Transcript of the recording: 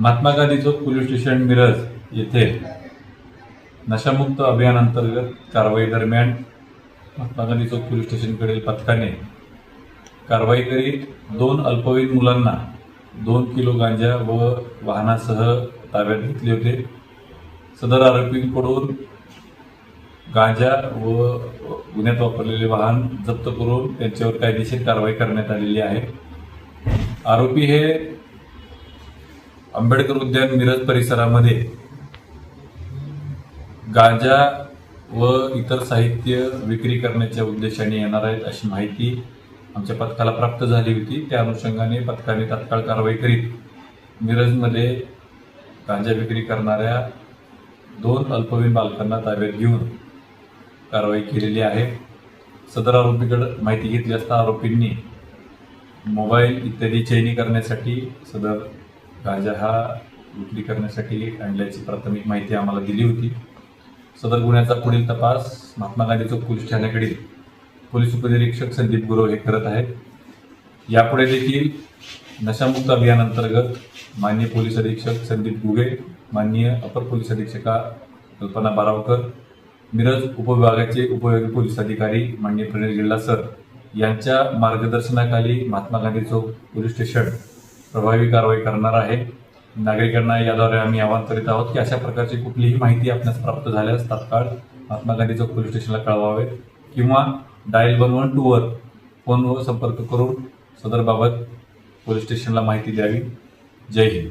Mahatma Gandhi Chowk police station Miraj येथे नशामुक्त अभियानांतर्गत कारवाई दरम्यान महात्मा गांधी चौक पोलीस स्टेशनकडील पथकाने कारवाई करीत दोन अल्पवयीन मुलांना दोन किलो गांजा व वाहनासह ताब्यात घेतले होते. सदर आरोपींकडून गांजा व गुन्ह्यात वापरलेले वाहन जप्त करून त्यांच्यावर कायदेशीर कारवाई करण्यात आलेली आहे. आरोपी हे आंबेडकर उद्यान मिरज परिसरामध्ये गांजा व इतर साहित्य विक्री करण्याच्या उद्देशाने येणार आहेत अशी माहिती आमच्या पथकाला प्राप्त झाली होती. त्या अनुषंगाने पथकाने तात्काळ कारवाई करीत मिरजमध्ये गांजा विक्री करणाऱ्या दोन अल्पवयीन बालकांना ताब्यात घेऊन कारवाई केलेली आहे. सदर आरोपीकडं माहिती घेतली असता आरोपींनी मोबाईल इत्यादी चैनी करण्यासाठी सदर गांजा हा विक्री करण्यासाठी आणल्याची प्राथमिक माहिती आम्हाला दिली होती. सदर गुन्ह्याचा पुढील तपास महात्मा गांधी चौक पोलीस ठाण्याकडील पोलीस उपनिरीक्षक संदीप गुरव हे करत आहेत. यापुढे देखील नशामुक्त अभियानांतर्गत मान्य माननीय पोलीस अधीक्षक संदीप गुगे माननीय अपर पोलीस अधीक्षका कल्पना बारावकर मिरज उपविभागाचे उपयोगी पोलीस अधिकारी माननीय प्रणील गिल्ला सर यांच्या मार्गदर्शनाखाली महात्मा गांधी चौक पोलीस स्टेशन प्रभावी कारवाई करणार आहे. नागरिकांना याद्वारे आम्ही आवाहन करीत आहोत की अशा प्रकारची कुठलीही माहिती आपल्यास प्राप्त झाल्यास तात्काळ महात्मा गांधी चौक पोलीस स्टेशनला कळवावे किंवा डायल वन वन टूवर फोनवर संपर्क करून सदरबाबत पोलीस स्टेशनला माहिती द्यावी. जय हिंद.